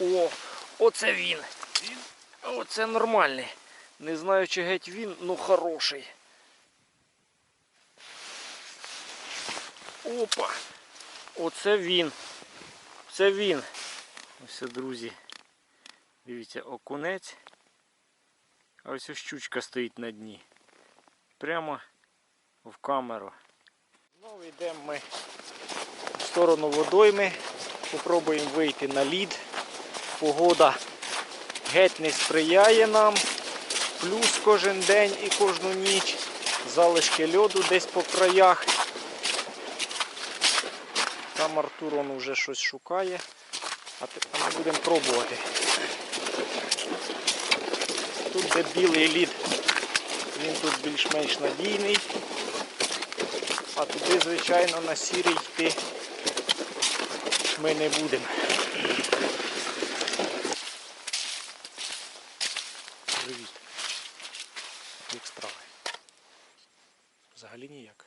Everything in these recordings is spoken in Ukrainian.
О, оце він. Він? Оце нормальний. Не знаю, чи геть він, ну хороший. Опа! Оце він. Це він. Ось, друзі. Дивіться, окунець. А ось ось щучка стоїть на дні. Прямо в камеру. Знову йдемо ми в сторону водойми. Попробуємо вийти на лід. Погода геть не сприяє нам. Плюс кожен день і кожну ніч. Залишки льоду десь по краях. Там Артур он вже щось шукає. А ми будемо пробувати. Тут де білий лід, він тут більш-менш надійний. А туди, звичайно, на сірий йти ми не будемо. Привіт. Як справи? Взагалі ніяк.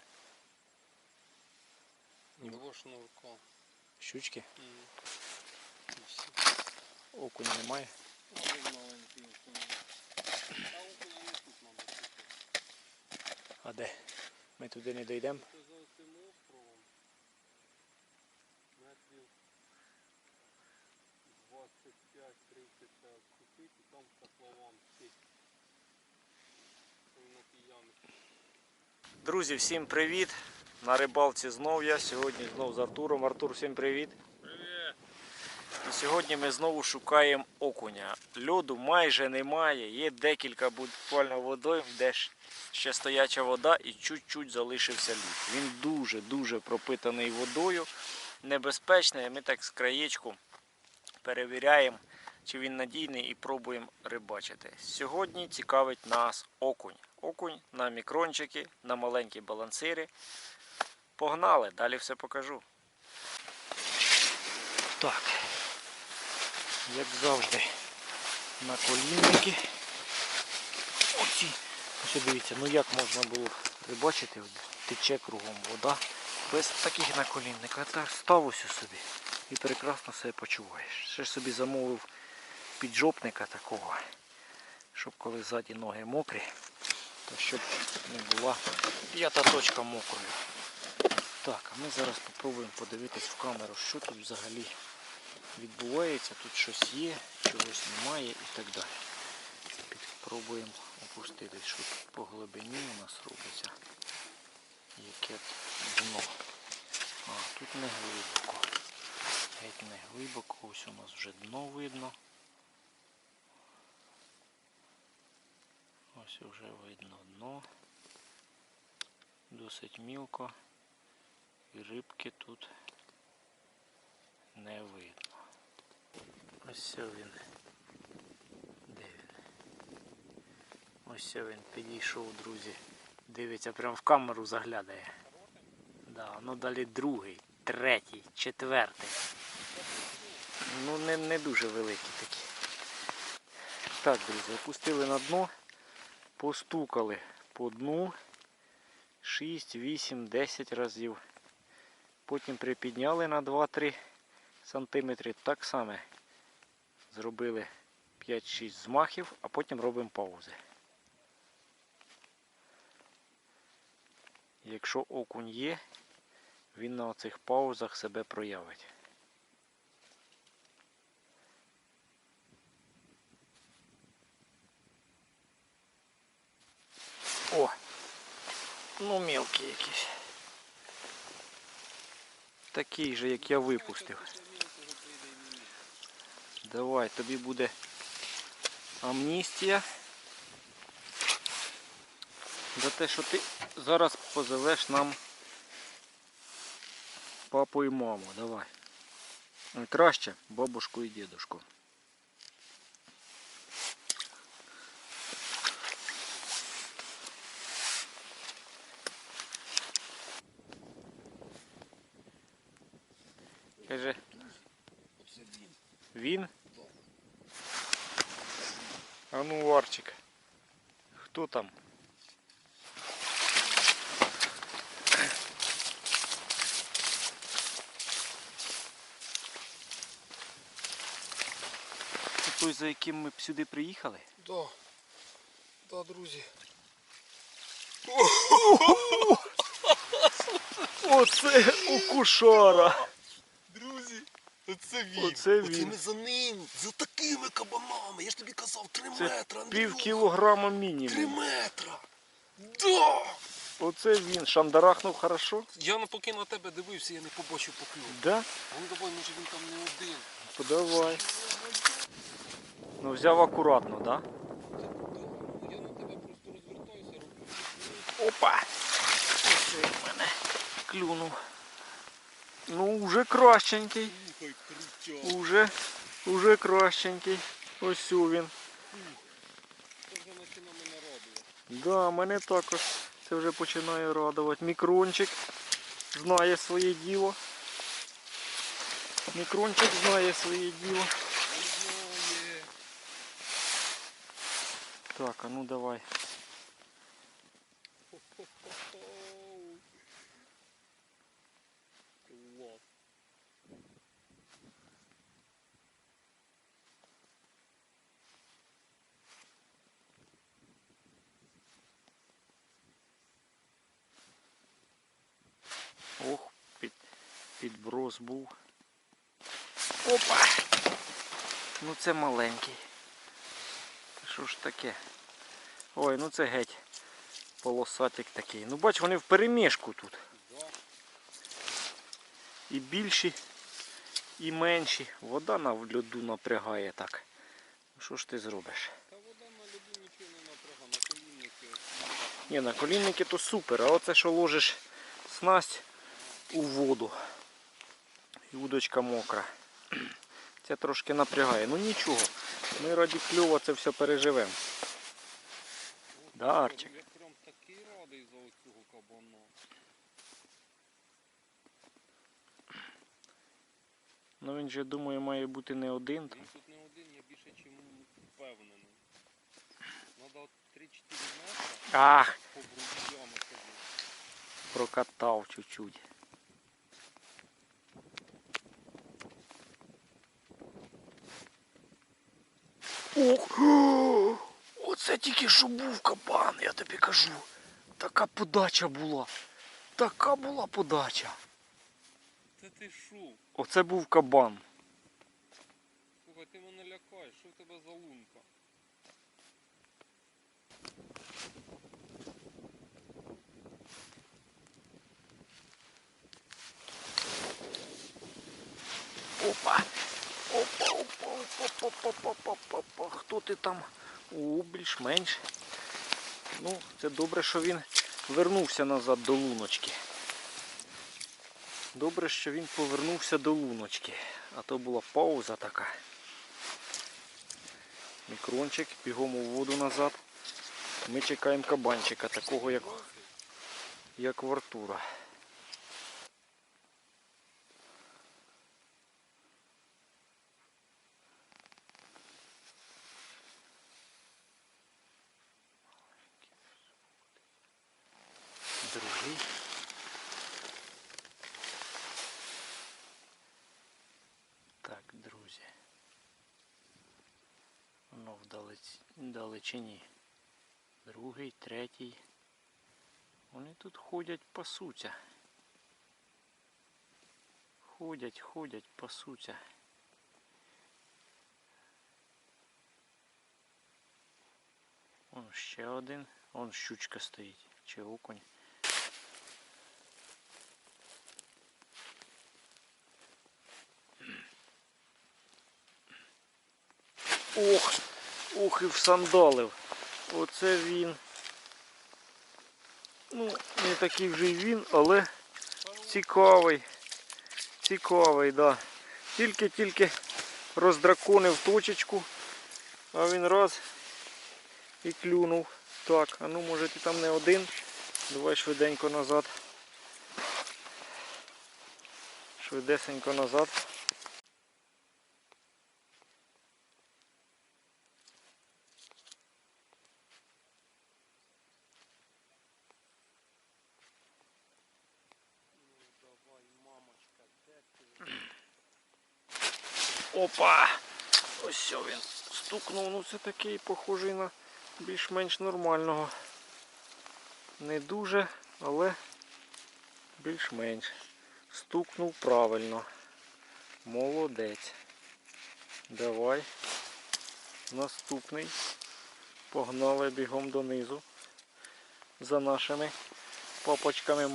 Було шнурком. Щучки, І окуня немає. Один маленький окунь. А окуня не тут, мабуть. А де? Ми туди не дійдемо. Це за цим островом. Метрів 25-30 треба купити, і там котлован всі. Там на тій ямі. Друзі, всім привіт! На рибалці знов я. Сьогодні знов з Артуром. Артур, всім привіт! Привіт! І сьогодні ми знову шукаємо окуня. Льоду майже немає. Є декілька буквально водойм, де ще стояча вода і чуть-чуть залишився лід. Він дуже-дуже пропитаний водою, небезпечний. Ми так з краєчку перевіряємо, чи він надійний і пробуємо рибачити. Сьогодні цікавить нас окунь. Окунь на мікрончики, на маленькі балансири. Погнали, далі все покажу. Так, як завжди, на колінники. Оці. Ось дивіться, ну як можна було рибачити, От тече кругом вода. Без таких наколінників. Так став ось собі і прекрасно себе почуваєш. Ще ж собі замовив піджопника такого, щоб коли ззаді ноги мокрі, щоб не була п'ята точка мокрою. Так, а ми зараз спробуємо подивитись в камеру, що тут взагалі відбувається, тут щось є, чогось немає і так далі. Спробуємо опуститись, що тут по глибині у нас робиться. Яке дно. А, тут не глибоко. Геть не глибоко, ось у нас вже дно видно. Ось вже видно дно. Досить мілко. І рибки тут не видно. Ось він. Де він? Ось він підійшов, друзі. Дивиться, прямо в камеру заглядає. Да, ну далі другий, третій, четвертий. Ну не, не дуже великі такі. Так, друзі, опустили на дно, постукали по дну 6, 8, 10 разів. Потім припідняли на 2-3 см. Так само зробили 5-6 змахів, а потім робимо паузи. Якщо окунь є, він на оцих паузах себе проявить. О! Ну мелкий якийсь. Такий же, як я випустив. Давай, тобі буде амністія. За те, що ти зараз позовеш нам папу і маму. Давай. Краще бабушку і дідушку. Каже. Він? А ну, Варчик. Хто там? той, за яким ми б сюди приїхали? Да. Да, друзі. Оце укушара. Оце він. Оце він. ми за ним, за такими кабанами. Я ж тобі казав, 3 Це метра. пів кілограма 3 мінімум. метра. Да! Оце він. Шандарахнув хорошо? Я на- поки на тебе дивився, я не побачив покльову. Да? Ну давай, може він там не один. Подавай. Ну взяв акуратно, да? Да, Я на тебе просто розвертаюся, роблю. Опа! Оце в мене клюнув. Ну, вже кращенький. Слухай, крутя. Уже, уже кращенький. Ось він. Це вже починає мене радувати. Да, мене також це вже починає радувати. Мікрончик знає своє діло. Мікрончик знає своє діло. Так, а ну давай. Ох, під, підброс був. Опа! Ну це маленький. Що ж таке? Ой, ну це геть. Полосатик такий. Ну бач, вони в перемішку тут. І більші, і менші. Вода на льоду напрягає так. Ну що ж ти зробиш? Та вода на льоду нічого не напряга, на колінники. Ні, на колінники то супер, а оце що ложиш снасть у воду. І удочка мокра. Це трошки напрягає. Ну нічого. Ми раді кльова це все переживемо. Да, Арчик? Я прям такий радий за оцього кабана. Ну він же думаю має бути не один. Він тут не один, я більше чим впевнений. Надо 3-4 метри Ах, по ходити. прокатав чуть-чуть. Ох! Оце тільки що був кабан, я тобі кажу. Така подача була. Така була подача. Та ти що? Оце був кабан. Слухай, ти мене лякаєш, що в тебе за лунка? Опа! Опа, опа, опа, опа, опа, опа, опа. Хто ти там? О, більш-менш. Ну, це добре, що він вернувся назад до луночки. Добре, що він повернувся до луночки. А то була пауза така. Мікрончик, бігом у воду назад. Ми чекаємо кабанчика, такого як, як в Артура. Другий. Так, друзі. Воно в далеч... далечині. Другий, третій. Вони тут ходять, пасуться. Ходять, ходять, пасуться. Вон ще один. Вон щучка стоїть. Чи окунь. Ох, ох і всандалив. Оце він. Ну, не такий вже й він, але цікавий. Цікавий, да. Тільки-тільки роздраконив точечку, а він раз і клюнув. Так, а ну може ти там не один. Давай швиденько назад. Швидесенько назад. Ну давай, мамочка, де ти? Опа! Ось він стукнув, ну це такий похожий на більш-менш нормального. Не дуже, але більш-менш. Стукнув правильно. Молодець. Давай. Наступний. Погнали бігом донизу. За нашими папочками,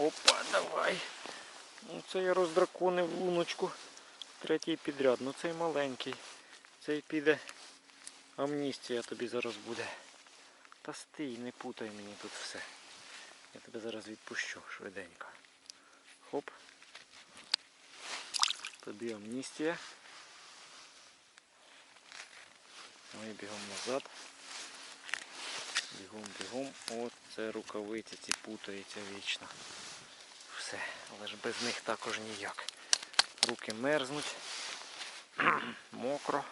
Опа, давай. Ну це я роздраконив луночку. Третій підряд. Ну цей маленький. Цей піде. Амністія тобі зараз буде. Та стій, не путай мені тут все. Я тебе зараз відпущу швиденько. Хоп. Тобі амністія. Ми бігом назад. Бігом, бігом. От це рукавиці ці путаються вічно. Все, але ж без них також ніяк. Руки мерзнуть. Мокро.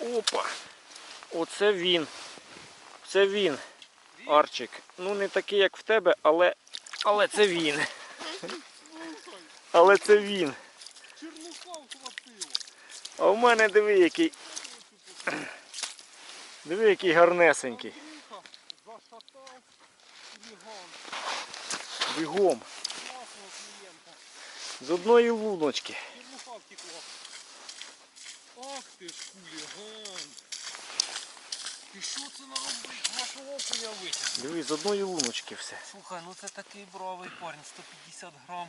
Опа! Оце він. Це він. Арчик. Ну не такий, як в тебе, але. Але це він. Але це він. А в мене диви який. Диви який гарнесенький. Бігом. З одної луночки. Ах ти ж хуліган. Ти що це наробив? Вашого окуня витягнув. Диви, з одної луночки все. Слухай, ну це такий бровий парень, 150 грам.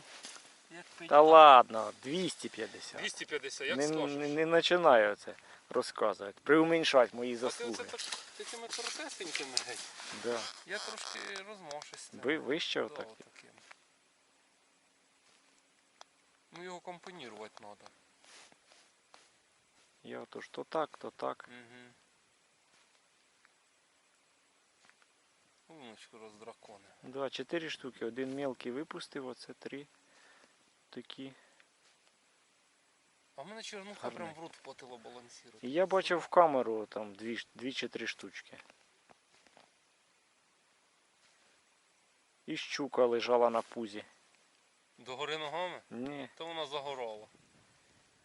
Та ладно, 250. 250, як Не, скажеш. не, не починаю це розказувати. Приуменьшать мої А ти заслуги. оце так такими коротесенькими геть. Да. Я трошки розмовшись. Ви вище отак. таким. Ну його компонувати треба. Я отож то так, то так. Угу. Луночку роздракони. Да, чотири штуки. Один мелкий випустив, оце три такі. А в мене чернуха прям в рот вплотило балансувати. І я бачив в камеру там дві, дві чи три штучки. І щука лежала на пузі. Догори ногами? Ні, То вона загорала.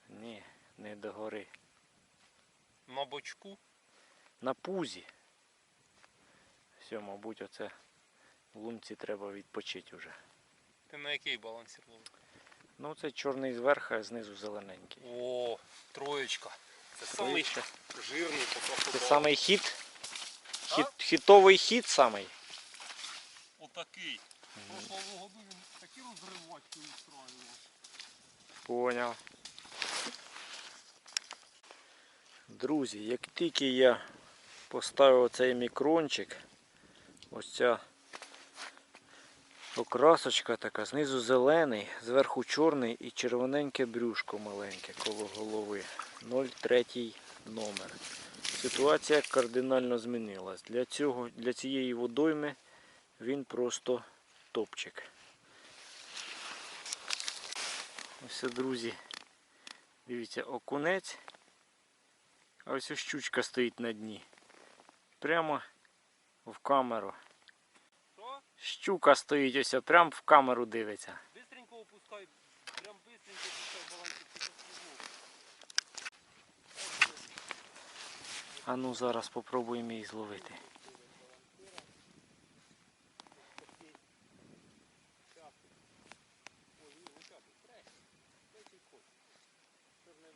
ні, не догори. На бочку. На пузі. Все, мабуть, оце в лунці треба відпочити вже. Ти на який балансір ловив? Ну, це чорний зверху, а знизу зелененький. О, троєчка. Це самий жирний поки Це самий хід? А? Хід, хітовий хід самий. Отакий. Прошлого году він такі розривачки устроював. Поняв. Друзі, як тільки я поставив цей мікрончик, ось ця окрасочка така, знизу зелений, зверху чорний і червоненьке брюшко маленьке коло голови. 0,3 номер. Ситуація кардинально змінилась. Для, цього, для цієї водойми він просто топчик. Ось, друзі, дивіться, окунець. А ось щучка стоїть на дні. Прямо в камеру. Щука стоїть ось прямо в камеру дивиться. Бистренько опускай, прям бистренько опускай службу. А ну зараз попробуємо її зловити. Чорний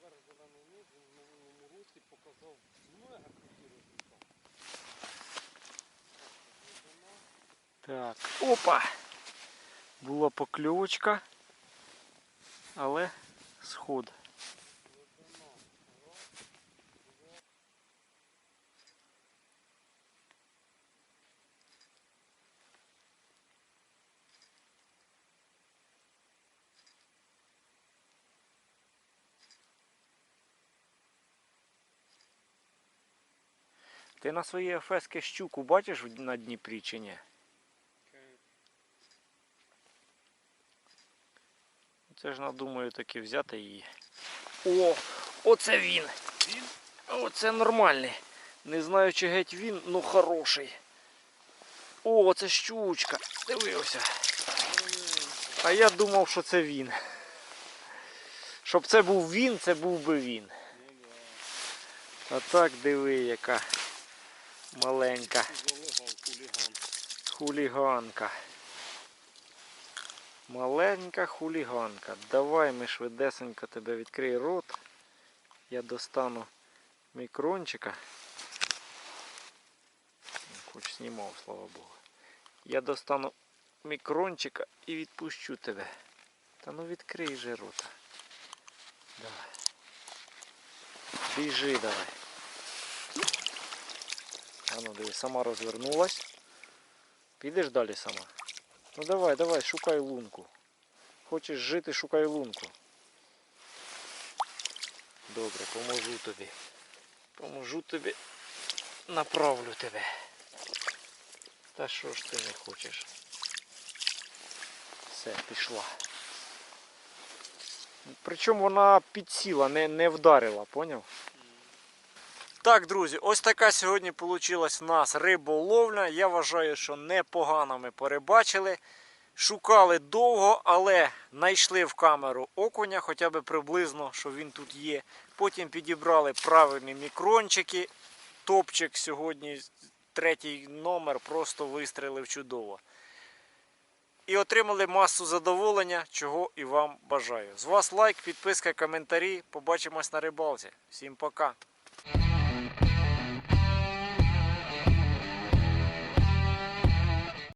Так, опа! Була покльовочка, але сход. Ти на своїй ефески щуку бачиш на Дніпрі чи ні? Це ж надумаю таки взяти її. О, оце він. Він? Оце нормальний. Не знаю, чи геть він, ну хороший. О, це щучка. Дивився. А я думав, що це він. Щоб це був він, це був би він. Ну. А так диви, яка маленька хуліганка. Маленька хуліганка. Давай ми швидесенько тебе відкрий рот. Я достану мікрончика. Хоч знімав, слава Богу. Я достану мікрончика і відпущу тебе. Та ну відкрий же рота. Давай. Біжи давай. А ну диви, сама розвернулась. Підеш далі сама. Ну давай, давай, шукай лунку. Хочеш жити, шукай лунку. Добре, поможу тобі. Поможу тобі. Направлю тебе. Та що ж ти не хочеш? Все, пішла. Причому вона підсіла, не, не вдарила, поняв? Так, друзі, ось така сьогодні вийшла в нас риболовля. Я вважаю, що непогано ми порибачили. Шукали довго, але знайшли в камеру окуня, хоча б приблизно, що він тут є. Потім підібрали правильні мікрончики. Топчик сьогодні, третій номер, просто вистрелив чудово. І отримали масу задоволення, чого і вам бажаю. З вас лайк, підписка, коментарі. Побачимось на рибалці. Всім пока! Thank you.